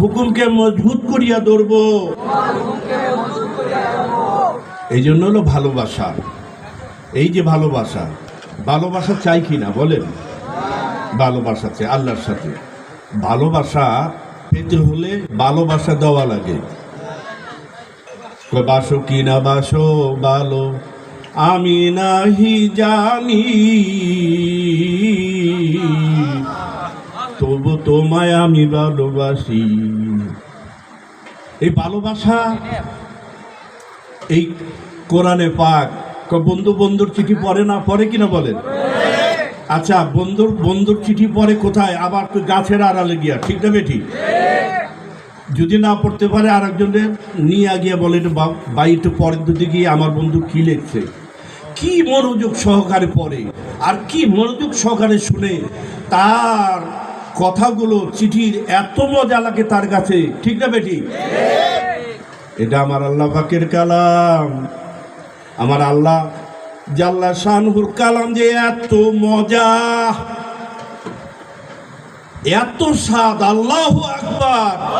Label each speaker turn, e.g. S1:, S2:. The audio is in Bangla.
S1: হুকুমকে মজবুত করিয়া ধরব। এই জন্য হলো ভালোবাসা। এই যে ভালোবাসা ভালোবাসা চাই কি না বলেন? ভালোবাসা চাই, আল্লাহর সাথে। ভালোবাসা পেতে হলে ভালোবাসা দেওয়া লাগে। বাসো কি না বাসো ভালো, আমি নাহি জানি। তবু তোমায় আমি ভালোবাসি। এই ভালোবাসা, এই কোরআনে পাক বন্ধু, বন্ধুর চিঠি পড়ে না? পড়ে কিনা বলেন? আচ্ছা বন্ধুর বন্ধুর চিঠি পড়ে কোথায়? আবার গাছের আড়ালে গিয়া, ঠিক না বেঠি? যদি না পড়তে পারে আর একজনের নিয়ে গিয়ে বলে "এটা বা- ভাই, একটু পরের দিকে গিয়ে আমার বন্ধু কি লিখছে? কি মনোযোগ সহকারে পড়ে, আর কি মনোযোগ সহকারে শুনে তার কথাগুলো চিঠির এত মজা লাগে তার কাছে। ঠিক না বেটি? এটা আমার আল্লাহ পাকের কালাম। আমার আল্লাহ জাল্লা শানহুর কালাম যে এত মজা। এত স্বাদ, আল্লাহ আকবার।